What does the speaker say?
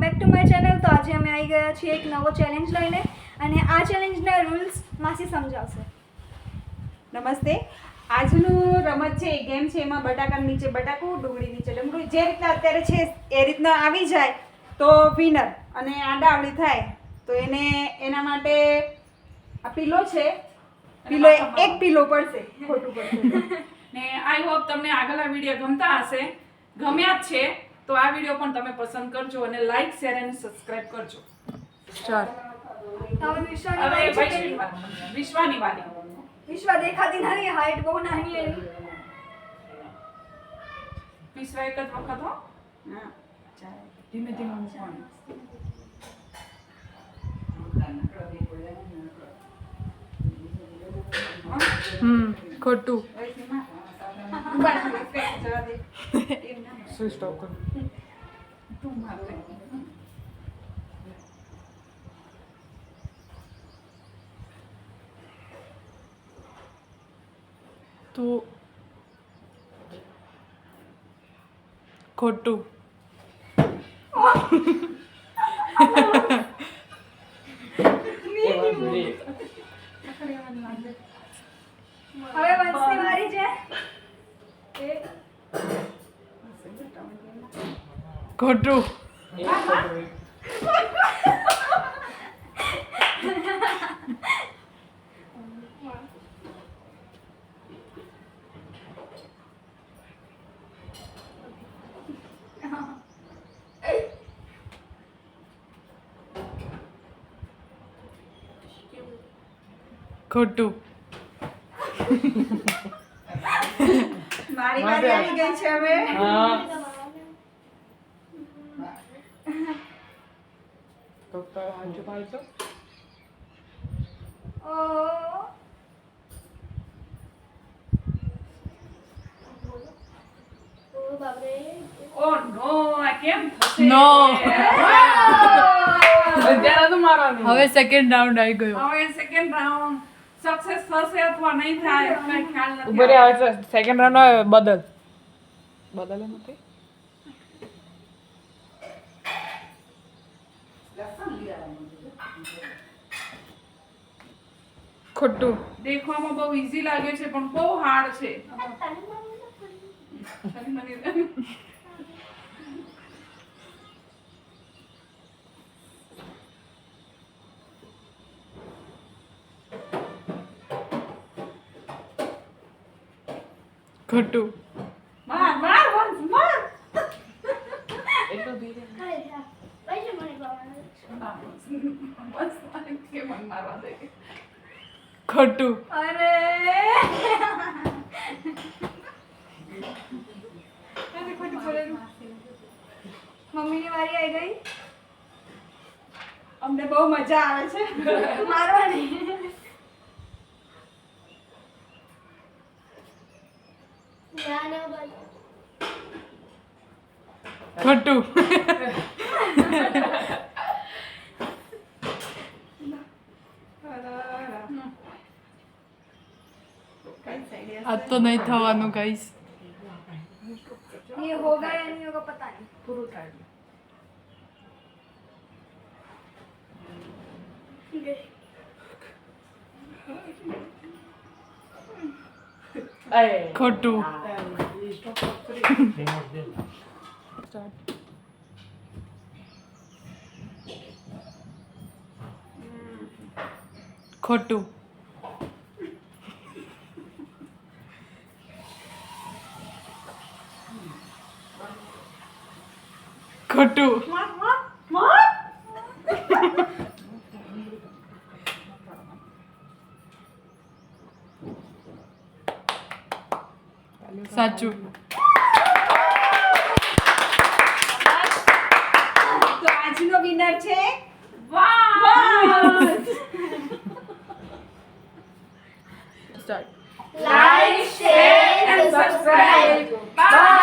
Welcome back to my channel તો આજે અમે આવી ગયા છીએ એક નવો ચેલેન્જ લઈને અને આ ચેલેન્જના રૂલ્સ માસી સમજાવશે. નમસ્તે. આજનું રમત છે ગેમ છે એમાં બટાકા નીચે બટાકું ડુંગળી નીચે ડુંગળી. જે રીતના અત્યારે છે એ રીતના આવી જાય તો વિનર અને આડાવડી થાય તો એને એના માટે આ પીલો છે. પીલો એક પીલો પડશે ખોટું પડશે. ને આઈ હોપ તમને આગળના વીડિયો ગમતા હશે. ગમ્યા જ છે. તો આ વીડિયો પણ તમે પસંદ કરજો અને લાઈક શેર અને સબસ્ક્રાઇબ કરજો. હવે વિશ્વાની વાલી વિશ્વા દેખાતી નથી હાઈટ બહુ નાની એની વિશ્વ એક જ વખત હો. ધીમે ધીમે મૂકવાનું હમ ખોટું. વૈશ્વીમાં ઊભા રહો, એક એક જવા દે. એમ ના હોય. શું સ્ટોપ કરું તું મારે તું ખોટું હવે વંશની વારી છે ખોટું. ખોટું. મારી વારી આવી ગઈ છે હવે. ઓ ઓ નો આ કેમ થશે? No. હવે હવે સેકન્ડ રાઉન્ડ આવી ગયો. સેકન્ડ રાઉન્ડ સક્સેસ થશે અથવા નહીં થાય ખ્યાલ નથી ઉભરે આવે સેકન્ડ રાઉન્ડ બદલ. બદલે નથી? ખોટું. દેખવામાં બહુ ઈઝી લાગે છે પણ બહુ હાર્ડ છે. ખોટું માર માર વંશ માર ના, વંશ મારે કે મન મારવા દે ખોટું. અરે! મમ્મી ખોટું બોલેલું. મમ્મીની વારી આવી ગઈ? અમને બહુ મજા આવે છે. મારવાની. ખોટું. આ તો નહીં થવાનું ગાઈસ ये होगा या नहीं होगा पता नहीं પૂરું થાય ખોટું ખોટું ખોટું સાચું તો આજનો વિનર છે start Like, share and subscribe. Bye